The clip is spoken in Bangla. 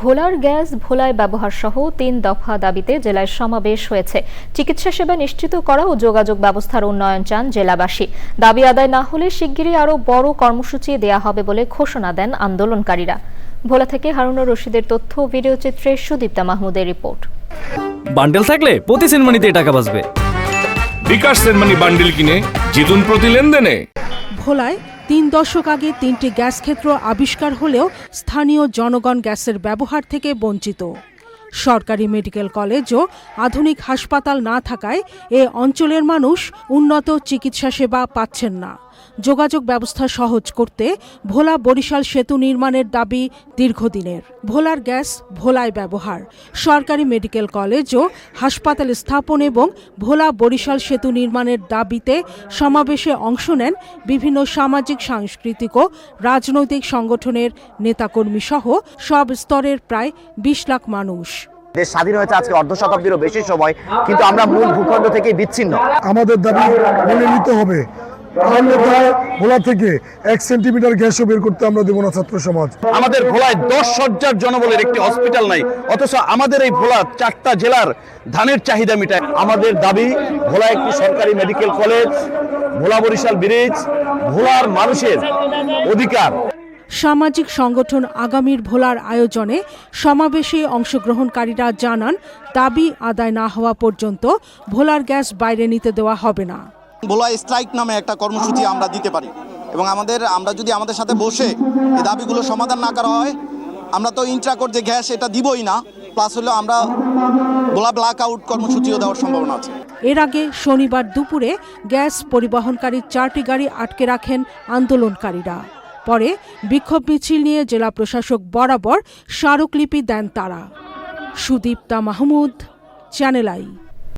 ভোলার গ্যাস ভোলায় ব্যবহার সহ তিন দফা দাবিতে জেলায় সমাবেশ হয়েছে। চিকিৎসা সেবা নিশ্চিত করা ও যোগাযোগ ব্যবস্থার উন্নয়ন চান জেলাবাসী। দাবি আদায় না হলে শিগগিরই আরও বড় কর্মসূচি দেয়া হবে বলে ঘোষণা দেন আন্দোলনকারীরা। ভোলা থেকে হারুনুর রশিদের তথ্য ভিডিও চিত্রে সুদীপ্তা মাহমুদের রিপোর্ট। বান্ডেল থাকলে প্রতি সেনমানিতে টাকা বাঁচবে। বিকাশ সেনমানি বান্ডেল কিনে জিতুন প্রতি লেনদেনে। ভোলায় তিন দশক আগে তিনটি গ্যাস ক্ষেত্র আবিষ্কার হলেও স্থানীয় জনগণ গ্যাসের ব্যবহার থেকে বঞ্চিত। সরকারি মেডিকেল কলেজ ও আধুনিক হাসপাতাল না থাকায় এ অঞ্চলের মানুষ উন্নত চিকিৎসা সেবা পাচ্ছেন না। যোগাযোগ ব্যবস্থা সহজ করতে ভোলা বরিশাল সেতু নির্মাণের দাবি দীর্ঘদিনের। ভোলার গ্যাস ভোলায় ব্যবহার। সরকারি মেডিকেল কলেজ ও হাসপাতাল স্থাপন এবং ভোলা বরিশাল সেতু নির্মাণের দাবিতে সমাবেশে অংশ নেন বিভিন্ন সামাজিক সাংস্কৃতিক ও রাজনৈতিক সংগঠনের নেতাকর্মী সহ সব স্তরের প্রায় বিশ লাখ মানুষ। দেশ স্বাধীন হয়েছে আজকে অর্ধ শতাব্দীরও বেশি সময় কিন্তু আমরা মূল ভূখণ্ড থেকে বিচ্ছিন্ন। আমাদের দাবি মেনে নিতে হবে। ভোলা থেকে এক সেন্টিমিটার গ্যাসও বের করতে আমরা দেবো না ছাত্র সমাজ। আমাদের ভোলায় দশ সজ্জার জনবলের একটি হসপিটাল নাই অথচ আমাদের এই ভোলা চারটা জেলার ধানের চাহিদা মেটায়। আমাদের দাবি ভোলা একটি সরকারি medical college Bhola Barishal bridge ভোলার মানুষের অধিকার। সামাজিক সংগঠন আগামীর ভোলার আয়োজনে সমাবেশে অংশগ্রহণকারীরা জানান দাবি আদায় না হওয়া পর্যন্ত ভোলার গ্যাস বাইরে নিতে দেওয়া হবে না। ভোলা স্ট্রাইক নামে একটা কর্মসূচি আমরা দিতে পারি। এবং আমাদের, আমরা যদি আমাদের সাথে বসে এই দাবিগুলো সমাধান না করা হয়, আমরা তো ইন্ট্রাকোর যে গ্যাস এটা দিবই না, প্লাস হলো আমরা ভোলা ব্ল্যাক আউট কর্মসূচিও দেওয়ার সম্ভাবনা আছে। এর আগে শনিবার দুপুরে গ্যাস পরিবহনকারী চারটি গাড়ি আটকে রাখেন আন্দোলনকারীরা। পরে বিক্ষোভ মিছিল নিয়ে জেলা প্রশাসক বরাবর স্মারকলিপি দেন তারা। Sudipta Mahmud, channel I.